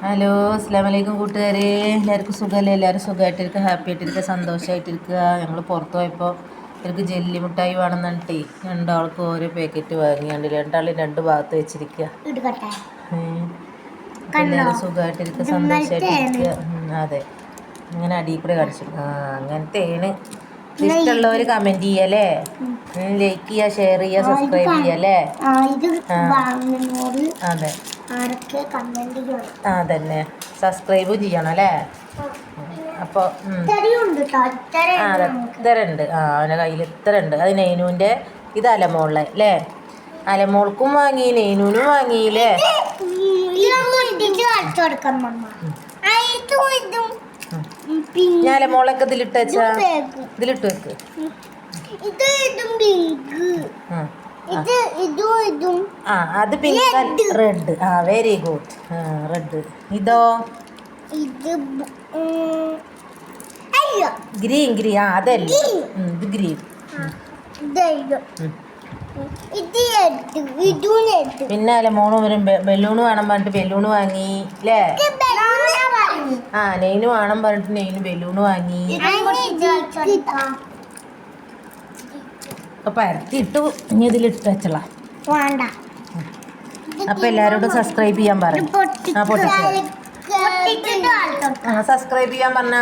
Hello അസ്സാം വലൈക്കും കൂട്ടുകാരെ. എല്ലാവർക്കും സുഖമല്ലേ? എല്ലാവരും സുഖമായിട്ടിരിക്കുക ഹാപ്പി ആയിട്ടിരിക്കുക സന്തോഷമായിട്ടിരിക്കുക ഞങ്ങൾ പുറത്ത് പോയപ്പോൾ എനിക്ക് ജെല്ലി മിഠായി വേണമെന്നിട്ടേ രണ്ടാൾക്കും ഓരോ പാക്കറ്റ് വാങ്ങിയാണ്ട് രണ്ടാളും രണ്ട് ഭാഗത്ത് വെച്ചിരിക്കുക എല്ലാവരും സുഖമായിട്ടിരിക്കുക സന്തോഷമായിട്ടിരിക്കുക അതെ. ഇങ്ങനെ അടിയിൽ കൂടെ കാണിച്ചു. ആ അങ്ങനത്തെയാണ്. ഇഷ്ടമുള്ളവർ കമന്റ് ചെയ്യല്ലേ? ലൈക്ക് ചെയ്യുക ഷെയർ ചെയ്യുക സബ്സ്ക്രൈബ് ചെയ്യല്ലേ അതെ. കമന്റ് ആ തന്നെ സബ്സ്ക്രൈബ് ചെയ്യണം അല്ലേ? അപ്പോൾ ആ അതെ. ഉണ്ട് ആ അവന്റെ കയ്യിൽ ഇത്ര ഉണ്ട് അത് നെയ്നുവിന്റെ ഇത് അലമോളിലെ അല്ലേ? അലമോൾക്കും വാങ്ങി നെയ്നുവിനും വാങ്ങിയില്ലേ ആ, ഞാൻ അലമോളൊക്കെ ഇതിലിട്ട് വെച്ചാ. ഇതിലിട്ട് വെക്ക്. ഇത് ആ. അത് പിങ്ക് റെഡ് ആ വെരി ഗുഡ് റെഡ് ഇതോ? ഗ്രീൻ ഗ്രീൻ ആ അതല്ല. ഇത് ഗ്രീൻ അലമോൾ വരും. ബലൂണ് വേണം പറഞ്ഞിട്ട് ബലൂണ് വാങ്ങി. അല്ലേ ആ നെയ്ന് വേണം പറഞ്ഞിട്ട് നെയ്ന് ബലൂണ് വാങ്ങി. അപ്പൊ പരത്തിയിട്ടു ഇനി ഇതിലിട്ട് വെച്ചളാ. വേണ്ട. അപ്പൊ എല്ലാരോടും സബ്സ്ക്രൈബ് ചെയ്യാൻ പറ ആ പൊട്ടിച്ചു. ആ സബ്സ്ക്രൈബ് ചെയ്യാൻ പറഞ്ഞ.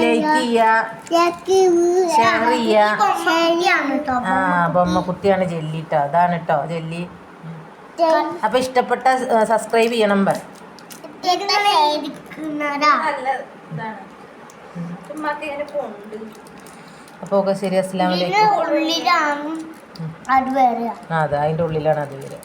ലൈക്ക് ആ ബൊമ്മ കുട്ടിയാണ് ജെല്ലി കേട്ടോ അതാണ് കേട്ടോ ജെല്ലി. അപ്പൊ ഇഷ്ടപ്പെട്ട സബ്സ്ക്രൈബ് ചെയ്യണം പറ. ഇതിന്റെ ഒക്കെ ശരി ആ അതെ അതിന്റെ ഉള്ളിലാണ് അത് വരെ